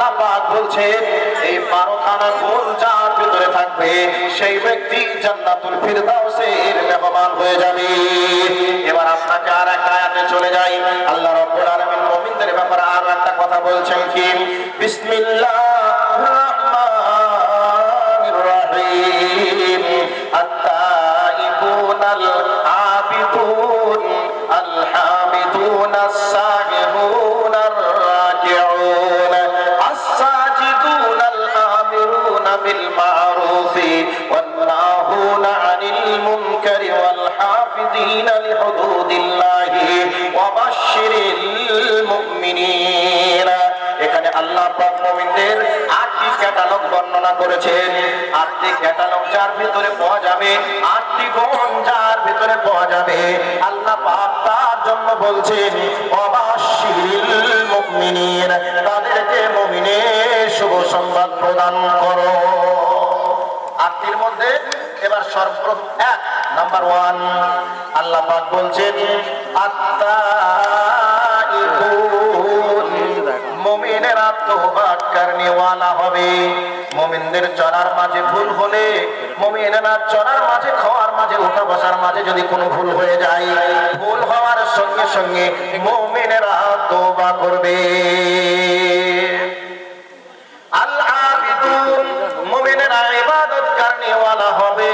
আল্লাহ পাক বলছেন এই বারোখানা গুণ যার ভিতরে থাকবে, সেই ব্যক্তি জান্নাতুল ফিরদাউসের মেহমান হয়ে যাবে। এবার আপনাকে আর একটা আয়াতে চলে যাই। আল্লাহ রাব্বুল আলামিন মুমিনদের ব্যাপারে আরও একটা কথা বলছেন কি? বিসমিল্লাহির রহমানির রহিম। بالمعروف والناهون عن المنكر والحافظين لحدود الله وبشر المؤمنين এখানে আল্লাহ পাক মুমিনদের আটটি ক্যাটালগ বর্ণনা করেছেন আটটি ক্যাটালগ যার ভিতরে পাওয়া যাবে আটটি গুণ যার ভিতরে পাওয়া যাবে আল্লাহ পাক তার জন্য বলছেন অবাশিরিল মুমিনিন তাদেরকে মুমিনের সংবাদ প্রদান করো। আটটির মধ্যে এবার সর্বপ্রথম এক নাম্বার ওয়ান আল্লাহ বলছেন আত্মা যদি কোনো ভুল হয়ে যায়, ভুল হওয়ার সঙ্গে সঙ্গে মমিনেরা তোবা করবে ইবাদত কারণে ওয়ালা হবে।